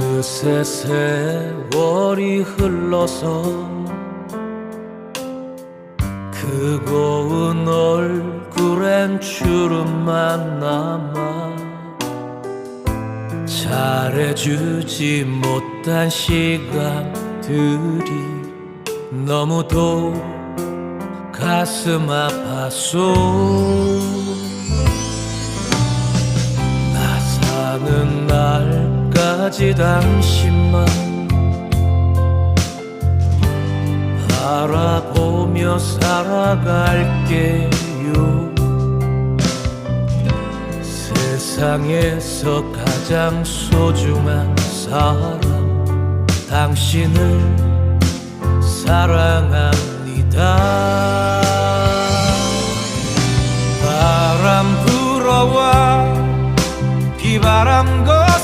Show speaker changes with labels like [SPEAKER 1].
[SPEAKER 1] 어느새 세월이 흘러서 그 고운 얼굴엔 주름만 남아 잘해주지 못한 시간들이 너무도 가슴 아팠소 날까지 당신만 바라보며 살아갈게요. 세상에서 가장 소중한 사람 당신을 사랑합니다. 바람 불어와 비바람 거